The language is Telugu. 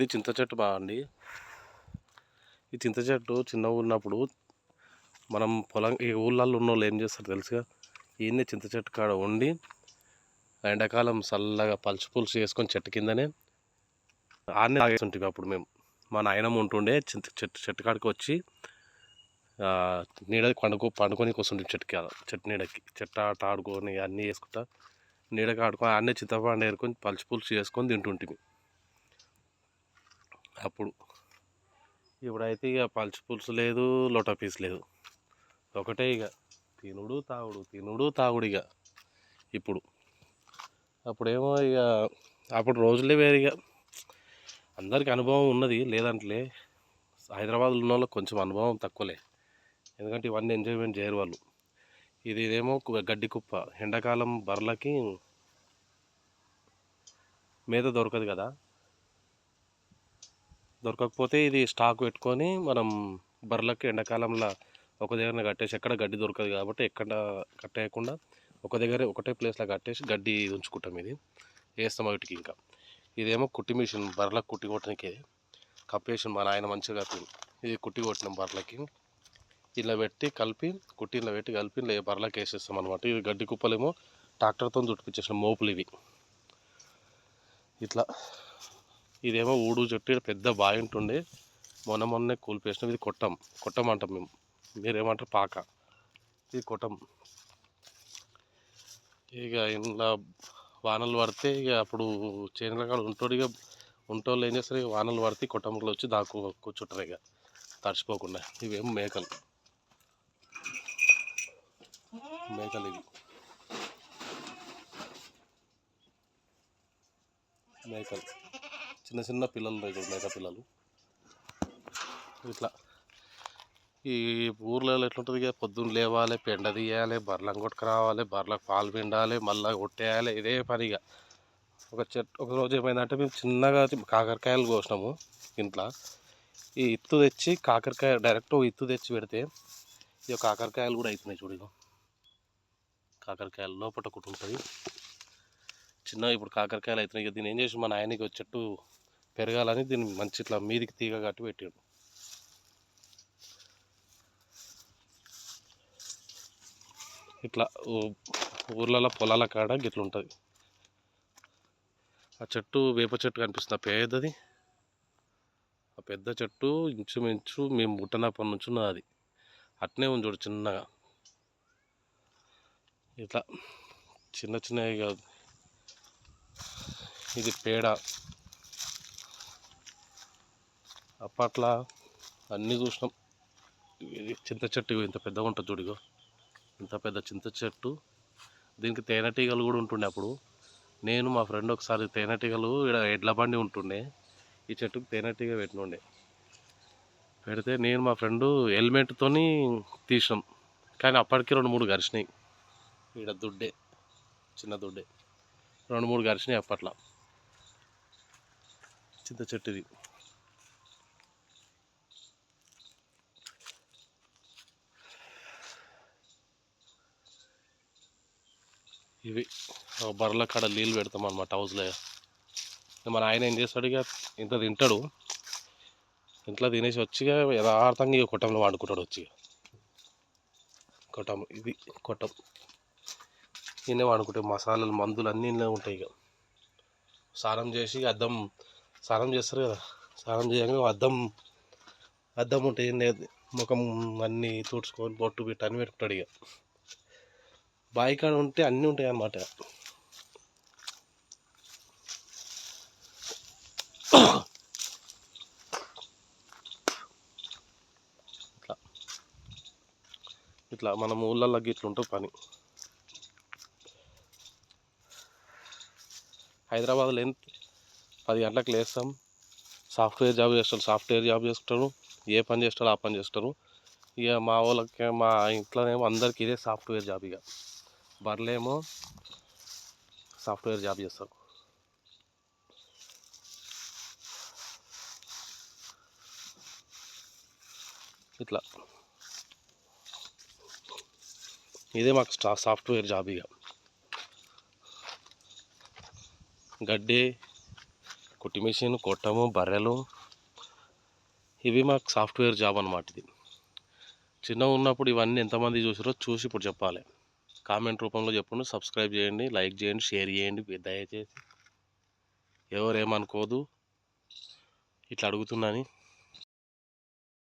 ఇది చింత చెట్టు బాగండి ఈ చింత చెట్టు చిన్నగా ఉన్నప్పుడు మనం పొలం ఈ ఊళ్ళల్లో ఉన్న వాళ్ళు ఏం చేస్తారు తెలుసుగా? ఈయన్ని చింత చెట్టు కాడ ఉండి ఎండాకాలం చల్లగా పలుచు పులుసు చేసుకొని చెట్టు కిందనే ఆడనే తాగేస్తుంటే అప్పుడు మేము. మా నాయనమ్మ ఉంటుండే చింత చెట్టు చెట్టు కాడికి వచ్చి నీడ పండుకో పండుకొని కూర్చుంటే చెట్టుకి చెట్టు నీడకి. చెట్టు ఆట ఆడుకొని అన్నీ చేసుకుంటా నీడకి ఆడుకొని అన్నీ చింతపండు ఏరుకొని పలుచు పులుసు చేసుకొని తింటుంటిమి. అప్పుడు. ఇప్పుడైతే ఇక పల్చి పులుసు లేదు లోటా పీస్ లేదు. ఒకటే ఇక. తినుడు తాగుడు తినుడు తాగుడు ఇక. ఇప్పుడు. అప్పుడేమో ఇక అప్పుడు రోజులే వేరు ఇక. అందరికి అనుభవం ఉన్నది లేదంటలే. హైదరాబాద్లో ఉన్న వాళ్ళకి కొంచెం అనుభవం తక్కువలే. ఎందుకంటే ఇవన్నీ ఎంజాయ్మెంట్ చేయరు వాళ్ళు. ఇది ఇదేమో గడ్డి కుప్ప. ఎండాకాలం బర్రెలకి మేత దొరకదు కదా. దొరకకపోతే ఇది స్టాక్ పెట్టుకొని మనం బర్రెలకి ఎండాకాలంలో ఒక దగ్గర కట్టేసి ఎక్కడ గడ్డి దొరకదు కాబట్టి ఎక్కడ కట్టేయకుండా ఒక దగ్గర ఒకటే ప్లేస్లో కట్టేసి గడ్డి ఉంచుకుంటాం ఇది. వేస్తాం వాటికి ఇంకా. ఇదేమో కుట్టి మిషన్ బర్రెలకు కుట్టి కొట్టడానికి. కప్పేసి మా నాయన మంచిగా కప్పింది ఇది కుట్టి కొట్టినాం బర్రెలకి. ఇలా పెట్టి కలిపి కుట్టి ఇలా పెట్టి కలిపి ఇలా బర్రెలకి వేసేస్తాం అనమాట ఇది గడ్డి కుప్పలేమో ట్రాక్టర్తో చుట్టిపించేసిన మోపులు ఇవి. ఇట్లా. ఇదేమో ఊడు చెట్టు పెద్ద బావి ఉంటుండే. మొన్న మొన్నే కూలిపేసినాం ఇది కొట్టం. కొట్టం అంటాం మేము. మీరేమంటారు? పాక. ఇది కొట్టం. ఇక ఇంట్లో వానలు పడితే ఇక అప్పుడు చేనుల కాడ ఉంటాడు ఇక ఉంటోళ్ళు ఏం చేస్తారు? ఇక వానలు పడితే కొట్టంలో వచ్చి దాకు కూర్చుంటారు ఇక. తడిచిపోకుండా ఇవేం మేకలు. మేకలు ఇవి. మేకలు. చిన్న చిన్న పిల్లలు ఉన్నాయి మేక పిల్లలు. ఇట్లా ఈ ఊర్లలో ఎట్లుంటుంది ఇక? పొద్దున్న లేవాలి పెండ తీయాలి బర్రెలను కొట్టుకు రావాలి బర్రెలకు పాలు పిండాలి మళ్ళీ కొట్టేయాలి ఇదే పనిగా ఒక చెట్టు ఒక రోజు ఏమైందంటే మేము చిన్నగా కాకరకాయలు కోసినాము ఇంట్లో. ఈ ఇత్తు తెచ్చి కాకరకాయ డైరెక్ట్ ఇత్తు తెచ్చి పెడితే ఇక కాకరకాయలు కూడా అవుతున్నాయి చూడు కాకరకాయలు లోపల ఒకటి ఉంటుంది. చిన్న ఇప్పుడు కాకరకాయలు అవుతున్నాయి ఇక. దీన్ని ఏం చేసి మా నాయనకి ఒక చెట్టు పెరగాలని దీన్ని మంచి ఇట్లా మీదికి తీగ కట్టి పెట్టాడు. ఇట్లా ఊర్లలో పొలాల కాడ గిట్ల ఉంటుంది. ఆ చెట్టు వేప చెట్టు కనిపిస్తుంది. ఆ పెద్దది ఆ పెద్ద చెట్టు ఇంచుమించు మేము పుట్టినప్పటి నుంచి ఉన్నది. అది అట్నే ఉంది చూడు చిన్నగా. ఇట్లా చిన్న చిన్నవి కాదు. ఇది పేడ. అప్పట్లో అన్నీ చూసినాం. ఇది చింత చెట్టు ఇంత పెద్దగా ఉంటుంది చూడిగో ఇంత పెద్ద చింత చెట్టు. దీనికి తేనెటీగలు కూడా ఉంటుండే అప్పుడు. నేను మా ఫ్రెండ్ ఒకసారి తేనెటీగలు ఇక్కడ ఎడ్ల బండి ఉంటుండే. ఈ చెట్టుకు తేనెటీగ పెట్టినుండే. పెడితే నేను మా ఫ్రెండు హెల్మెట్తో తీసినాం. కానీ అప్పటికి రెండు మూడు గరిచినాయి. ఇక్కడ దుడ్డే చిన్న దుడ్డే. రెండు మూడు గరిచినాయి అప్పట్లో. చింత చెట్టు ఇవి బర్రెల కాడ నీళ్ళు పెడతాం అనమాట హౌస్లో మన ఆయన ఏం చేస్తాడు ఇక ఇంత తింటాడు. ఇంట్లో తినేసి వచ్చి ఇక యథార్థంగా ఇక కొట్టంలో వాడుకుంటాడు వచ్చి కొట్టం ఇది కొట్టం. ఈయనే వాడుకుంటాయి మసాలాలు మందులు అన్నీ ఇందులో ఉంటాయి ఇక. స్నానం చేసి అద్దం స్నానం చేస్తారు కదా. స్నానం చేయగానే అద్దం అద్దం ఉంటాయి ఏం లేదు. ముఖం అన్నీ తుడుచుకొని బొట్టు పెట్టి అన్నీ పెట్టుకుంటాడు ఇక. బావి కాడ ఉంటే అన్నీ ఉంటాయి అన్నమాట ఇట్లా. ఇట్లా మనం ఊళ్ళల్లో ఇట్లా ఉంటుంది పని. హైదరాబాద్లో ఎంత పది గంటలకు లేస్తాం. సాఫ్ట్వేర్ జాబ్ చేస్తారు సాఫ్ట్వేర్ జాబ్ చేస్తారు. ఏ పని చేస్తారో ఆ పని చేస్తారు. ఇక మా వాళ్ళకి మా ఇంట్లోనేమో అందరికీ ఇదే సాఫ్ట్వేర్ జాబ్ ఇక. బర్లేమో సాఫ్ట్వేర్ జాబ్ చేస్తారు ఇట్లా. ఇదే మాకు స్టా సాఫ్ట్వేర్ జాబ్ ఇక గడ్డి కుట్టి మిషన్ కొట్టము బర్రెలు ఇవి మాకు సాఫ్ట్వేర్ జాబ్ అన్నమాట ఇది. చిన్నగా ఉన్నప్పుడు ఇవన్నీ ఎంతమంది చూసారో చూసి ఇప్పుడు చెప్పాలి. కామెంట్ రూపంలో చెప్పండి. సబ్స్క్రైబ్ చేయండి లైక్ చేయండి షేర్ చేయండి. దయచేసి ఎవరేమనుకోదు. ఇట్లా అడుగుతున్నాను